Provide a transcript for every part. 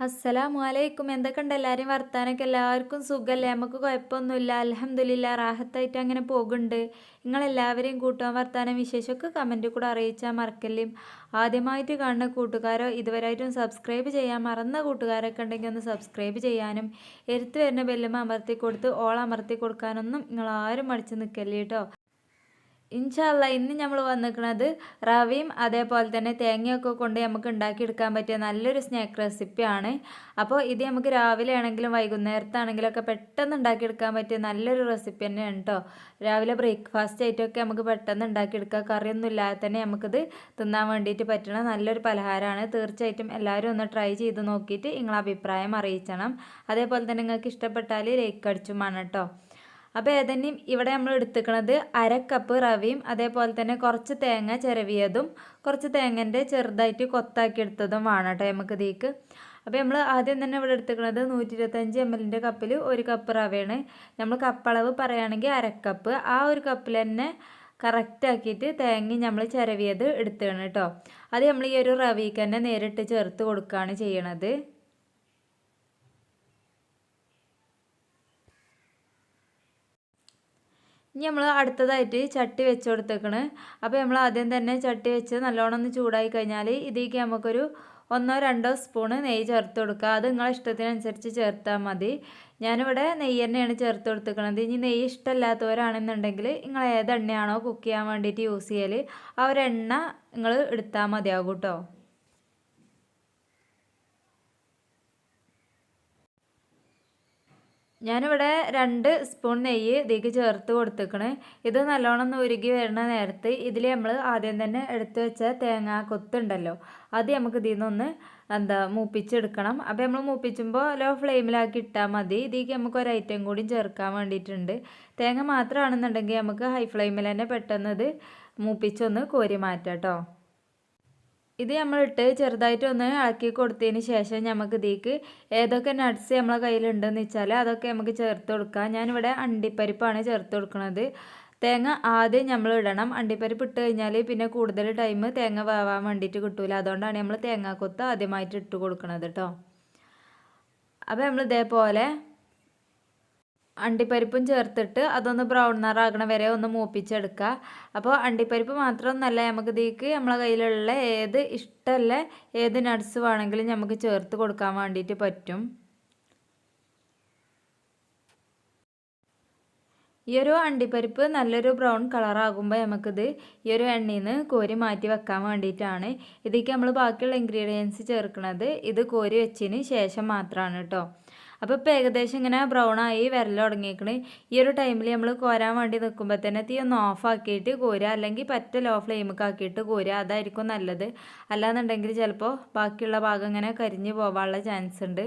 അസ്സലാമു അലൈക്കും എന്തൊക്കെയുണ്ട്? എല്ലാവരും വർത്താനൊക്കെ? എല്ലാവർക്കും സുഖമല്ലേ നമുക്ക് കുഴപ്പമൊന്നുമില്ല. അലഹമ്മദില്ല റാഹത്തായിട്ട് അങ്ങനെ പോകുന്നുണ്ട്. നിങ്ങളെല്ലാവരെയും കൂട്ടുവാൻ വർത്താനം വിശേഷമൊക്കെ കമന്റിൽ കൂടെ അറിയിച്ചാൽ മറക്കല്ലേ? ആദ്യമായിട്ട് കാണുന്ന കൂട്ടുകാരോ ഇതുവരെയായിട്ടും സബ്സ്ക്രൈബ് ചെയ്യാൻ മറന്ന കൂട്ടുകാരൊക്കെ ഉണ്ടെങ്കിൽ ഒന്ന് സബ്സ്ക്രൈബ് ചെയ്യാനും എടുത്തു വരുന്ന ബെല്ലും അമർത്തി കൊടുത്ത് ഓൾ അമർത്തി കൊടുക്കാനൊന്നും നിങ്ങളാരും മടിച്ച് നിൽക്കല്ലേ കേട്ടോ ഇൻഷാല്ല ഇന്ന് നമ്മൾ വന്നിരിക്കുന്നത് റവയും അതേപോലെ തന്നെ തേങ്ങയൊക്കെ കൊണ്ട് നമുക്ക് ഉണ്ടാക്കിയെടുക്കാൻ പറ്റിയ നല്ലൊരു സ്നാക്ക് റെസിപ്പിയാണ് അപ്പോൾ ഇത് നമുക്ക് രാവിലെ ആണെങ്കിലും വൈകുന്നേരത്താണെങ്കിലും ഒക്കെ പെട്ടെന്ന് ഉണ്ടാക്കിയെടുക്കാൻ പറ്റിയ നല്ലൊരു റെസിപ്പി തന്നെയാണ് കേട്ടോ രാവിലെ ബ്രേക്ക്ഫാസ്റ്റ് ആയിട്ടൊക്കെ നമുക്ക് പെട്ടെന്ന് ഉണ്ടാക്കിയെടുക്കാം കറിയൊന്നും ഇല്ലാതെ തന്നെ നമുക്കിത് തിന്നാൻ വേണ്ടിയിട്ട് പറ്റണ നല്ലൊരു പലഹാരമാണ് തീർച്ചയായിട്ടും എല്ലാവരും ഒന്ന് ട്രൈ ചെയ്ത് നോക്കിയിട്ട് നിങ്ങളെ അഭിപ്രായം അറിയിക്കണം അതേപോലെ തന്നെ നിങ്ങൾക്ക് ഇഷ്ടപ്പെട്ടാൽ ലൈക്ക് അടിച്ചുമാണ് കേട്ടോ അപ്പോൾ ഏതെങ്കിലും ഇവിടെ നമ്മൾ എടുത്തുക്കണത് അര കപ്പ് റവയും അതേപോലെ തന്നെ കുറച്ച് തേങ്ങ ചിരവിയതും കുറച്ച് തേങ്ങന്റെ ചെറുതായിട്ട് കൊത്താക്കി എടുത്തതും വേണം കേട്ടോ നമുക്ക് ഇതേക്ക് അപ്പോൾ നമ്മൾ ആദ്യം തന്നെ ഇവിടെ എടുത്തുക്കണത് നൂറ്റി ഇരുപത്തഞ്ച് എം എല്ലിന്റെ കപ്പിൽ ഒരു കപ്പ് റവയാണ്. നമ്മൾ കപ്പളവ് പറയുകയാണെങ്കിൽ അരക്കപ്പ് ആ ഒരു കപ്പിൽ തന്നെ കറക്റ്റാക്കിയിട്ട് തേങ്ങ നമ്മൾ ചിരവിയത് എടുത്തുകയാണ് കേട്ടോ അത് നമ്മൾ ഈ ഒരു റവിക്ക് തന്നെ നേരിട്ട് ചേർത്ത് കൊടുക്കുകയാണ് ചെയ്യണത്. ഇനി നമ്മൾ അടുത്തതായിട്ട് ചട്ടി വെച്ച് കൊടുത്തേക്കണ്. അപ്പോൾ നമ്മൾ ആദ്യം തന്നെ ചട്ടി വെച്ച് നല്ലോണം ഒന്ന് ചൂടായി കഴിഞ്ഞാൽ ഇതിലേക്ക് നമുക്കൊരു ഒന്നോ രണ്ടോ സ്പൂണ് നെയ്യ് ചേർത്ത് കൊടുക്കുക. അത് നിങ്ങളെ ഇഷ്ടത്തിനനുസരിച്ച് ചേർത്താൽ മതി. ഞാനിവിടെ നെയ്യ് തന്നെയാണ് ചേർത്ത് കൊടുത്തേക്കണത്. ഇനി നെയ്യ് ഇഷ്ടമല്ലാത്തവരാണെന്നുണ്ടെങ്കിൽ നിങ്ങൾ ഏത് എണ്ണയാണോ കുക്ക് ചെയ്യാൻ വേണ്ടിയിട്ട് യൂസ് ചെയ്യൽ ആ ഒരു എണ്ണ നിങ്ങൾ എടുത്താൽ മതിയാകും കേട്ടോ. ഞാനിവിടെ രണ്ട് സ്പൂൺ നെയ്യ് ഇതിലേക്ക് ചേർത്ത് കൊടുത്തേക്കണ്. ഇത് നല്ലോണം ഒന്ന് ഉരുകി വരുന്ന നേരത്ത് ഇതിൽ നമ്മൾ ആദ്യം തന്നെ എടുത്തു വെച്ച തേങ്ങ കൊത്തുണ്ടല്ലോ അത് നമുക്ക് ഇതിൽ നിന്നൊന്ന് എന്താ മൂപ്പിച്ചെടുക്കണം. അപ്പോൾ നമ്മൾ മൂപ്പിച്ചുമ്പോൾ ലോ ഫ്ലെയിമിലാക്കി ഇട്ടാൽ മതി. ഇതിലേക്ക് നമുക്ക് ഒരു ഐറ്റം കൂടി ചേർക്കാൻ വേണ്ടിയിട്ടുണ്ട്. തേങ്ങ മാത്രമാണെന്നുണ്ടെങ്കിൽ നമുക്ക് ഹൈ ഫ്ലെയിമിൽ തന്നെ പെട്ടെന്ന് ഇത് മൂപ്പിച്ചൊന്ന് കോരി മാറ്റാം കേട്ടോ ഇത് നമ്മളിട്ട് ചെറുതായിട്ടൊന്ന് ഇളക്കി കൊടുത്തതിന് ശേഷം നമുക്ക് ഇതിലേക്ക് ഏതൊക്കെ നട്ട്സ് നമ്മളെ കയ്യിലുണ്ടെന്ന് വെച്ചാൽ അതൊക്കെ നമുക്ക് ചേർത്ത് കൊടുക്കാം. ഞാനിവിടെ അണ്ടിപ്പരിപ്പാണ് ചേർത്ത് കൊടുക്കുന്നത് തേങ്ങ ആദ്യം നമ്മൾ ഇടണം. അണ്ടിപ്പരിപ്പ് ഇട്ട് കഴിഞ്ഞാൽ പിന്നെ കൂടുതൽ ടൈം തേങ്ങ വേവാൻ വേണ്ടിയിട്ട് കിട്ടൂല. അതുകൊണ്ടാണ് നമ്മൾ തേങ്ങാക്കൊത്ത് ആദ്യമായിട്ട് ഇട്ട് കൊടുക്കുന്നത് കേട്ടോ അപ്പോൾ നമ്മൾ ഇതേപോലെ അണ്ടിപ്പരിപ്പും ചേർത്തിട്ട് അതൊന്ന് ബ്രൗൺ നിറാകണ വരെ ഒന്ന് മൂപ്പിച്ചെടുക്കുക അപ്പോൾ അണ്ടിപ്പരിപ്പ് മാത്രമൊന്നല്ല നമുക്ക് ഇതിലേക്ക് നമ്മളെ കയ്യിലുള്ള ഏത് ഇഷ്ടമല്ല ഏത് നട്ട്സ് വേണമെങ്കിലും നമുക്ക് ചേർത്ത് കൊടുക്കാൻ വേണ്ടിയിട്ട് പറ്റും. ഈ ഒരു അണ്ടിപ്പരിപ്പ് നല്ലൊരു ബ്രൗൺ കളറാകുമ്പോൾ നമുക്കിത് ഈ ഒരു എണ്ണയിൽ നിന്ന് കോരി മാറ്റി വെക്കാൻ വേണ്ടിയിട്ടാണ്. ഇതിലേക്ക് നമ്മൾ ബാക്കിയുള്ള ഇൻഗ്രീഡിയൻസ് ചേർക്കുന്നത് ഇത് കോരി വെച്ചതിന് ശേഷം മാത്രമാണ് കേട്ടോ. അപ്പോൾ ഇപ്പോൾ ഏകദേശം ഇങ്ങനെ ബ്രൗൺ ആയി വിരൽ തുടങ്ങിയേക്കണ്. ഈ ഒരു ടൈമിൽ നമ്മൾ കോരാൻ വേണ്ടി നിൽക്കുമ്പോൾ തന്നെ തീ ഒന്ന് ഓഫ് ആക്കിയിട്ട് കോരുക അല്ലെങ്കിൽ പറ്റ ലോ ഫ്ലെയിമൊക്കെ ആക്കിയിട്ട് കോരുക അതായിരിക്കും നല്ലത്. അല്ലാന്നുണ്ടെങ്കിൽ ചിലപ്പോൾ ബാക്കിയുള്ള ഭാഗം ഇങ്ങനെ കരിഞ്ഞു പോകാനുള്ള ചാൻസ് ഉണ്ട്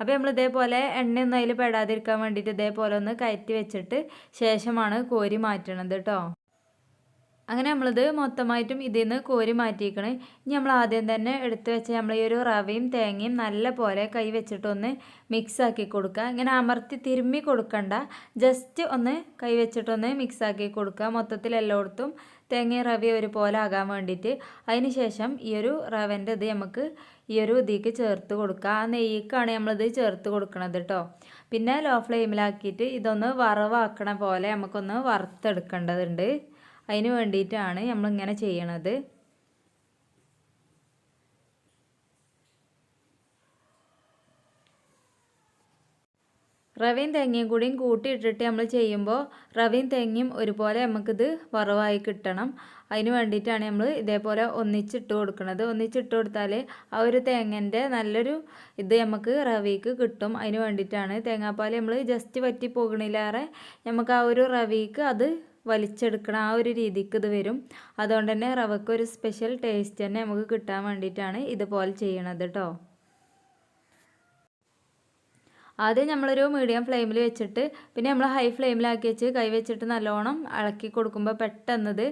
അപ്പോൾ നമ്മൾ ഇതേപോലെ എണ്ണയൊന്നും അതിൽ പെടാതിരിക്കാൻ വേണ്ടിയിട്ട് ഇതേപോലെ ഒന്ന് കയറ്റി വെച്ചിട്ട് ശേഷമാണ് കോരി മാറ്റണത് കേട്ടോ അങ്ങനെ നമ്മളിത് മൊത്തമായിട്ടും ഇതിൽ നിന്ന് കോരി മാറ്റിയിരിക്കണേ ഇനി നമ്മൾ ആദ്യം തന്നെ എടുത്തു വെച്ച നമ്മൾ ഈ ഒരു റവയും തേങ്ങയും നല്ല പോലെ കൈ വെച്ചിട്ടൊന്ന് മിക്സ് ആക്കി കൊടുക്കുക ഇങ്ങനെ അമർത്തി തിരുമ്മി കൊടുക്കണ്ട. ജസ്റ്റ് ഒന്ന് കൈ വെച്ചിട്ടൊന്ന് മിക്സ് ആക്കി കൊടുക്കുക മൊത്തത്തിൽ എല്ലായിടത്തും തേങ്ങയും റവയും ഒരുപോലെ ആകാൻ വേണ്ടിയിട്ട്. അതിന് ശേഷം ഈ ഒരു റവന്റെ ഇത് നമുക്ക് ഈ ഒരു ഇതിലേക്ക് ചേർത്ത് കൊടുക്കുക ആ നെയ്യ്ക്കാണ് നമ്മളിത് ചേർത്ത് കൊടുക്കണത് കേട്ടോ പിന്നെ ലോ ഫ്ലെയിമിലാക്കിയിട്ട് ഇതൊന്ന് വറവാക്കണ പോലെ നമുക്കൊന്ന് വറുത്തെടുക്കേണ്ടതുണ്ട്. അതിന് വേണ്ടിയിട്ടാണ് നമ്മളിങ്ങനെ ചെയ്യണത്. റവയും തേങ്ങയും കൂടിയും കൂട്ടിയിട്ടിട്ട് നമ്മൾ ചെയ്യുമ്പോൾ റവയും തേങ്ങയും ഒരുപോലെ നമുക്കിത് വറവായി കിട്ടണം. അതിന് വേണ്ടിയിട്ടാണ് നമ്മൾ ഇതേപോലെ ഒന്നിച്ചിട്ട് കൊടുക്കുന്നത് ഒന്നിച്ചിട്ട് കൊടുത്താൽ ആ ഒരു തേങ്ങന്റെ നല്ലൊരു ഇത് നമുക്ക് റവിക്ക് കിട്ടും. അതിന് വേണ്ടിയിട്ടാണ് തേങ്ങാപ്പാൽ നമ്മൾ ജസ്റ്റ് വറ്റി പോകണില്ലാറെ നമുക്ക് ആ ഒരു റവിക്ക് അത് വലിച്ചെടുക്കണം ആ ഒരു രീതിക്ക് ഇത് വരും. അതുകൊണ്ട് തന്നെ റവയ്ക്ക് ഒരു സ്പെഷ്യൽ ടേസ്റ്റ് തന്നെ നമുക്ക് കിട്ടാൻ വേണ്ടിയിട്ടാണ് ഇതുപോലെ ചെയ്യണത് കേട്ടോ ആദ്യം നമ്മളൊരു മീഡിയം ഫ്ലെയിമിൽ വെച്ചിട്ട് പിന്നെ നമ്മൾ ഹൈ ഫ്ലെയിമിലാക്കി വെച്ച് കൈ വെച്ചിട്ട് നല്ലോണം ഇളക്കി കൊടുക്കുമ്പോൾ പെട്ടെന്നത്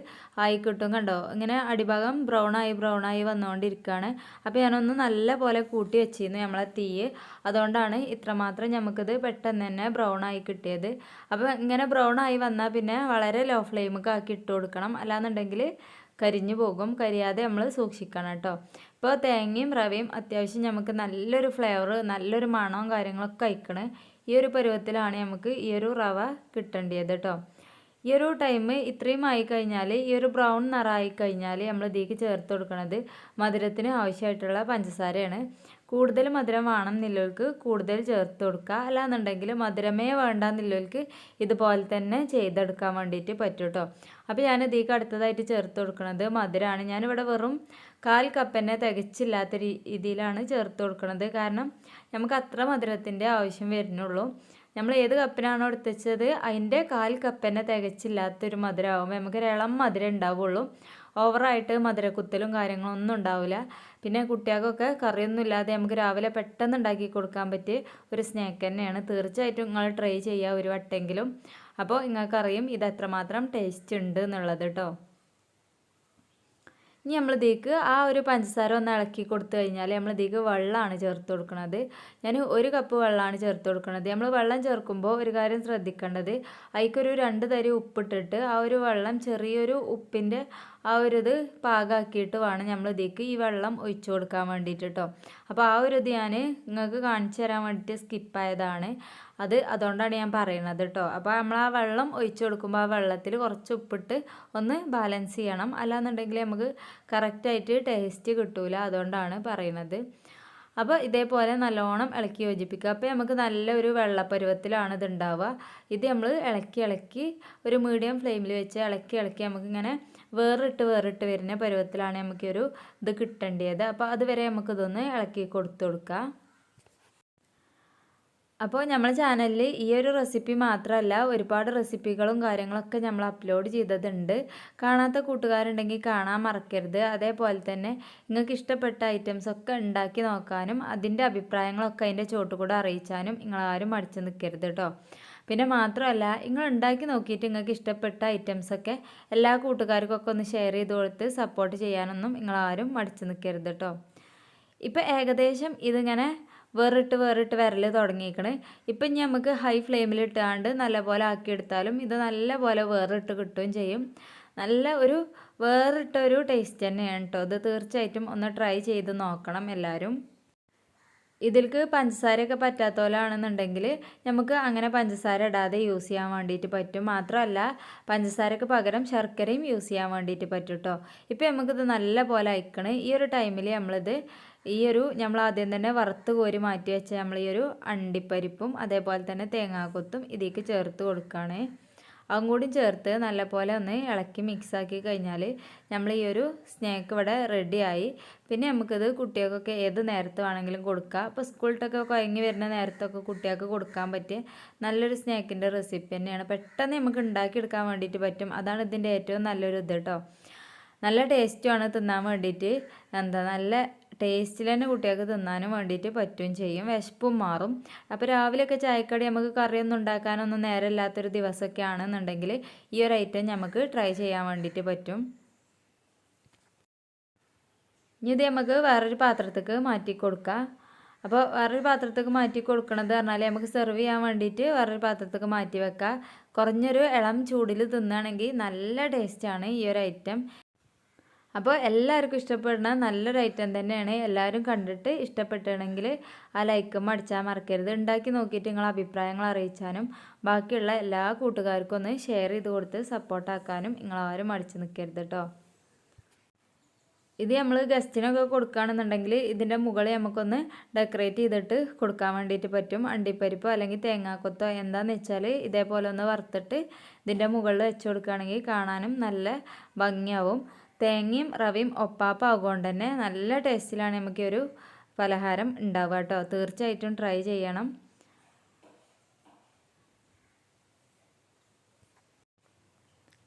ആയി കിട്ടും കണ്ടോ? ഇങ്ങനെ അടിഭാഗം ബ്രൗൺ ആയി വന്നുകൊണ്ടിരിക്കുകയാണ് അപ്പോൾ ഞാനൊന്ന് നല്ല പോലെ കൂട്ടി വെച്ചിരുന്നു നമ്മളെ തീ അതുകൊണ്ടാണ് ഇത്രമാത്രം നമുക്കിത് പെട്ടെന്ന് തന്നെ ബ്രൗൺ ആയി കിട്ടിയത്. അപ്പോൾ ഇങ്ങനെ ബ്രൗൺ ആയി വന്നാൽ പിന്നെ വളരെ ലോ ഫ്ലെയിമൊക്കെ ആക്കി ഇട്ട് കൊടുക്കണം. അല്ലാന്നുണ്ടെങ്കിൽ കരിഞ്ഞു പോകും. കരിയാതെ നമ്മൾ സൂക്ഷിക്കണം കേട്ടോ. ഇപ്പോൾ തേങ്ങയും റവയും അത്യാവശ്യം നമുക്ക് നല്ലൊരു ഫ്ലേവർ നല്ലൊരു മണവും കാര്യങ്ങളൊക്കെ അയക്കണേ ഈ ഒരു പരുവത്തിലാണ് നമുക്ക് ഈ ഒരു റവ കിട്ടേണ്ടത് കേട്ടോ ഈ ഒരു ടൈം ഇത്രയും ആയി കഴിഞ്ഞാൽ ഈ ഒരു ബ്രൗൺ നിറമായി കഴിഞ്ഞാൽ നമ്മൾ ഇതിലേക്ക് ചേർത്ത് കൊടുക്കുന്നത് മധുരത്തിന് ആവശ്യമായിട്ടുള്ള പഞ്ചസാരയാണ്. കൂടുതൽ മധുരം വേണം കൂടുതൽ ചേർത്ത് കൊടുക്കുക. അല്ലാന്നുണ്ടെങ്കിൽ മധുരമേ വേണ്ട എന്നുള്ളവർക്ക് ഇതുപോലെ തന്നെ ചെയ്തെടുക്കാൻ വേണ്ടിയിട്ട് പറ്റും കേട്ടോ അപ്പോൾ ഞാൻ ഇതിലേക്ക് അടുത്തതായിട്ട് ചേർത്ത് കൊടുക്കുന്നത് മധുരമാണ് ഞാനിവിടെ വെറും കാൽ കപ്പന്നെ തികച്ചില്ലാത്ത രീതിയിലാണ് ചേർത്ത് കൊടുക്കുന്നത് കാരണം നമുക്ക് അത്ര മധുരത്തിന്റെ ആവശ്യം വരുന്നുള്ളൂ. നമ്മൾ ഏത് കപ്പിനാണോ എടുത്തത് അതിന്റെ കാൽ കപ്പന്നെ തികച്ചില്ലാത്തൊരു മധുരമാകുമ്പോൾ നമുക്ക് ഇളം മധുരം ഉണ്ടാവുള്ളൂ. ഓവറായിട്ട് മധുരക്കുത്തലും കാര്യങ്ങളും ഒന്നും ഉണ്ടാവില്ല. പിന്നെ കുട്ടികൾക്കൊക്കെ കറിയൊന്നും ഇല്ലാതെ നമുക്ക് രാവിലെ പെട്ടെന്ന് ഉണ്ടാക്കി കൊടുക്കാൻ പറ്റിയ ഒരു സ്നാക്ക് തന്നെയാണ്. തീർച്ചയായിട്ടും നിങ്ങൾ ട്രൈ ചെയ്യുക ഒരു വട്ടെങ്കിലും. അപ്പോൾ നിങ്ങൾക്കറിയും ഇത് എത്രമാത്രം ടേസ്റ്റ് ഉണ്ട് എന്നുള്ളത് കേട്ടോ ഇനി നമ്മൾ ഇതിലേക്ക് ആ ഒരു പഞ്ചസാര ഒന്ന് ഇളക്കി കൊടുത്തു കഴിഞ്ഞാൽ നമ്മൾ ഇതിലേക്ക് വെള്ളമാണ് ചേർത്ത് കൊടുക്കുന്നത് ഞാൻ ഒരു കപ്പ് വെള്ളമാണ് ചേർത്ത് കൊടുക്കുന്നത് നമ്മൾ വെള്ളം ചേർക്കുമ്പോൾ ഒരു കാര്യം ശ്രദ്ധിക്കേണ്ടത് അതിക്കൊരു രണ്ട് തരി ഉപ്പിട്ടിട്ട് ആ ഒരു വെള്ളം ചെറിയൊരു ഉപ്പിന്റെ ആ ഒരു ഇത് പാകമാക്കിയിട്ട് വേണം നമ്മൾ ഇതിലേക്ക് ഈ വെള്ളം ഒഴിച്ചു കൊടുക്കാൻ വേണ്ടിയിട്ട് കേട്ടോ അപ്പോൾ ആ ഒരു ഇത് ഞാൻ നിങ്ങൾക്ക് കാണിച്ചു തരാൻ വേണ്ടിയിട്ട് സ്കിപ്പായതാണ്. അത് അതുകൊണ്ടാണ് ഞാൻ പറയുന്നത് കേട്ടോ അപ്പോൾ നമ്മൾ ആ വെള്ളം ഒഴിച്ചു കൊടുക്കുമ്പോൾ ആ വെള്ളത്തിൽ കുറച്ച് ഉപ്പിട്ട് ഒന്ന് ബാലൻസ് ചെയ്യണം. അല്ലാന്നുണ്ടെങ്കിൽ നമുക്ക് കറക്റ്റായിട്ട് ടേസ്റ്റ് കിട്ടൂല അതുകൊണ്ടാണ് പറയുന്നത് അപ്പോൾ ഇതേപോലെ നല്ലോണം ഇളക്കി യോജിപ്പിക്കുക. അപ്പോൾ നമുക്ക് നല്ലൊരു വെള്ളപ്പരുവത്തിലാണ് ഇത് ഉണ്ടാവുക ഇത് നമ്മൾ ഇളക്കി ഇളക്കി ഒരു മീഡിയം ഫ്ലെയിമിൽ വെച്ച് ഇളക്കി ഇളക്കി നമുക്കിങ്ങനെ വേറിട്ട് വേറിട്ട് വരുന്ന പരുവത്തിലാണ് നമുക്കൊരു ഇത് കിട്ടേണ്ടത് അപ്പോൾ അതുവരെ നമുക്കിതൊന്ന് ഇളക്കി കൊടുത്തു കൊടുക്കാം. അപ്പോൾ നമ്മളെ ചാനലിൽ ഈ ഒരു റെസിപ്പി മാത്രമല്ല ഒരുപാട് റെസിപ്പികളും കാര്യങ്ങളൊക്കെ നമ്മൾ അപ്ലോഡ് ചെയ്തതുണ്ട്. കാണാത്ത കൂട്ടുകാരുണ്ടെങ്കിൽ കാണാൻ മറക്കരുത്. അതേപോലെ തന്നെ നിങ്ങൾക്ക് ഇഷ്ടപ്പെട്ട ഐറ്റംസ് ഒക്കെ ഉണ്ടാക്കി നോക്കാനും അതിന്റെ അഭിപ്രായങ്ങളൊക്കെ അതിന്റെ ചോട്ടുകൂടെ അറിയിച്ചാനും നിങ്ങളാരും മടിച്ചു നിൽക്കരുത് കേട്ടോ പിന്നെ മാത്രമല്ല നിങ്ങൾ ഉണ്ടാക്കി നോക്കിയിട്ട് നിങ്ങൾക്ക് ഇഷ്ടപ്പെട്ട ഐറ്റംസൊക്കെ എല്ലാ കൂട്ടുകാർക്കൊക്കെ ഒന്ന് ഷെയർ ചെയ്ത് കൊടുത്ത് സപ്പോർട്ട് ചെയ്യാനൊന്നും നിങ്ങളാരും മടിച്ചു നിൽക്കരുത് കേട്ടോ ഇപ്പം ഏകദേശം ഇതിങ്ങനെ വേറിട്ട് വേറിട്ട് വരൽ തുടങ്ങിയിരിക്കണേ ഇപ്പം നമുക്ക് ഹൈ ഫ്ലെയിമിൽ ഇട്ടാണ്ട് നല്ലപോലെ ആക്കിയെടുത്താലും ഇത് നല്ലപോലെ വേറിട്ട് കിട്ടുകയും ചെയ്യും. നല്ല ഒരു വേറിട്ടൊരു ടേസ്റ്റ് തന്നെയാണ് കേട്ടോ ഇത് തീർച്ചയായിട്ടും ഒന്ന് ട്രൈ ചെയ്ത് നോക്കണം എല്ലാവരും. ഇതിൽക്ക് പഞ്ചസാരയൊക്കെ പറ്റാത്തോലാണെന്നുണ്ടെങ്കിൽ നമുക്ക് അങ്ങനെ പഞ്ചസാര ഇടാതെ യൂസ് ചെയ്യാൻ വേണ്ടിയിട്ട് പറ്റും. മാത്രമല്ല പഞ്ചസാരക്ക് പകരം ശർക്കരയും യൂസ് ചെയ്യാൻ വേണ്ടിയിട്ട് പറ്റും കേട്ടോ ഇപ്പോൾ നമുക്കിത് നല്ല പോലെ അയക്കണ്. ഈ ഒരു ടൈമിൽ നമ്മളിത് ഈ ഒരു നമ്മൾ ആദ്യം തന്നെ വറുത്ത് കോരി മാറ്റി വെച്ച നമ്മൾ ഈ ഒരു അണ്ടിപ്പരിപ്പും അതേപോലെ തന്നെ തേങ്ങാക്കൊത്തും ഇതിലേക്ക് ചേർത്ത് കൊടുക്കുകയാണ് അതും കൂടി ചേർത്ത് നല്ലപോലെ ഒന്ന് ഇളക്കി മിക്സാക്കി കഴിഞ്ഞാൽ നമ്മൾ ഈ ഒരു സ്നാക്ക് ഇവിടെ റെഡിയായി പിന്നെ നമുക്കിത് കുട്ടികൾക്കൊക്കെ ഏത് നേരത്ത് വേണമെങ്കിലും കൊടുക്കാം. അപ്പോൾ സ്കൂളിലൊക്കെ കുഴങ്ങി വരുന്ന നേരത്തൊക്കെ കുട്ടികൾക്ക് കൊടുക്കാൻ പറ്റിയ നല്ലൊരു സ്നാക്കിന്റെ റെസിപ്പി തന്നെയാണ്. പെട്ടെന്ന് നമുക്ക് ഉണ്ടാക്കിയെടുക്കാൻ വേണ്ടിയിട്ട് പറ്റും. അതാണ് ഇതിന്റെ ഏറ്റവും നല്ലൊരു ഇത് കേട്ടോ നല്ല ടേസ്റ്റുമാണ് തിന്നാൻ വേണ്ടിയിട്ട് എന്താ നല്ല ടേസ്റ്റിൽ തന്നെ കുട്ടികൾക്ക് തിന്നാനും വേണ്ടിയിട്ട് പറ്റുകയും ചെയ്യും. വിശപ്പും മാറും. അപ്പോൾ രാവിലെയൊക്കെ ചായക്കടി നമുക്ക് കറിയൊന്നും ഉണ്ടാക്കാനൊന്നും നേരമില്ലാത്തൊരു ദിവസമൊക്കെ ആണെന്നുണ്ടെങ്കിൽ ഈ ഒരു ഐറ്റം നമുക്ക് ട്രൈ ചെയ്യാൻ വേണ്ടിയിട്ട് പറ്റും. ഇനി ഇത് നമുക്ക് വേറൊരു പാത്രത്തേക്ക് മാറ്റി കൊടുക്കാം. അപ്പോൾ വേറൊരു പാത്രത്തേക്ക് മാറ്റി കൊടുക്കണത് പറഞ്ഞാൽ നമുക്ക് സെർവ് ചെയ്യാൻ വേണ്ടിയിട്ട് വേറൊരു പാത്രത്തേക്ക് മാറ്റി വെക്കാം. കുറഞ്ഞൊരു ഇളം ചൂടിൽ തിന്നുകയാണെങ്കിൽ നല്ല ടേസ്റ്റാണ് ഈ ഒരു ഐറ്റം. അപ്പോൾ എല്ലാവർക്കും ഇഷ്ടപ്പെടുന്ന നല്ലൊരു ഐറ്റം തന്നെയാണ്. എല്ലാവരും കണ്ടിട്ട് ഇഷ്ടപ്പെട്ടണമെങ്കിൽ ആ ലൈക്കും അടിച്ചാൽ മറക്കരുത്. ഉണ്ടാക്കി നോക്കിയിട്ട് നിങ്ങൾ അഭിപ്രായങ്ങൾ അറിയിച്ചാനും ബാക്കിയുള്ള എല്ലാ കൂട്ടുകാർക്കും ഒന്ന് ഷെയർ ചെയ്ത് കൊടുത്ത് സപ്പോർട്ടാക്കാനും നിങ്ങളാരും അടിച്ചു നിൽക്കരുത് കേട്ടോ ഇത് നമ്മൾ ഗസ്റ്റിനൊക്കെ കൊടുക്കുകയാണെന്നുണ്ടെങ്കിൽ ഇതിന്റെ മുകളിൽ നമുക്കൊന്ന് ഡെക്കറേറ്റ് ചെയ്തിട്ട് കൊടുക്കാൻ വേണ്ടിയിട്ട് പറ്റും. അണ്ടിപ്പരിപ്പോ അല്ലെങ്കിൽ തേങ്ങാക്കൊത്തോ എന്താണെന്ന് വെച്ചാൽ ഇതേപോലെ ഒന്ന് വറുത്തിട്ട് ഇതിന്റെ മുകളിൽ വെച്ച് കൊടുക്കുകയാണെങ്കിൽ കാണാനും നല്ല ഭംഗിയാവും. തേങ്ങയും റവയും ഒപ്പാപ്പ ആകുകൊണ്ട് തന്നെ നല്ല ടേസ്റ്റിലാണ് നമുക്ക് ഒരു പലഹാരം ഉണ്ടാവുക കേട്ടോ. തീർച്ചയായിട്ടും ട്രൈ ചെയ്യണം.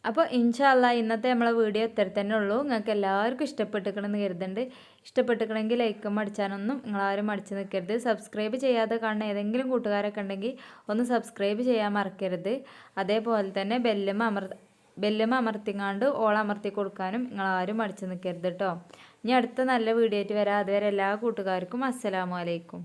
അപ്പോൾ ഇൻഷാല്ല ഇന്നത്തെ നമ്മളെ വീഡിയോ ഇത്ര തന്നെ ഉള്ളൂ. നിങ്ങൾക്ക് എല്ലാവർക്കും ഇഷ്ടപ്പെട്ടിക്കണമെന്ന് കരുതുന്നുണ്ട്. ഇഷ്ടപ്പെട്ടിക്കണമെങ്കിൽ ലൈക്കും അടിച്ചാനൊന്നും നിങ്ങളാരും അടിച്ച് നിൽക്കരുത്. സബ്സ്ക്രൈബ് ചെയ്യാതെ കാണുന്ന ഏതെങ്കിലും കൂട്ടുകാരൊക്കെ ഉണ്ടെങ്കിൽ ഒന്ന് സബ്സ്ക്രൈബ് ചെയ്യാൻ മറക്കരുത്. അതേപോലെ തന്നെ ബെല്ലും അമർ ബെല്ലും അമർത്തിങ്ങാണ്ട് ഓളം അമർത്തി കൊടുക്കാനും നിങ്ങൾ ആരും അടിച്ചു നിൽക്കരുത് കേട്ടോ ഇനി അടുത്ത നല്ല വീഡിയോ ആയിട്ട് വരാം. അതുവരെ എല്ലാ കൂട്ടുകാർക്കും അസ്സലാമു അലൈക്കും.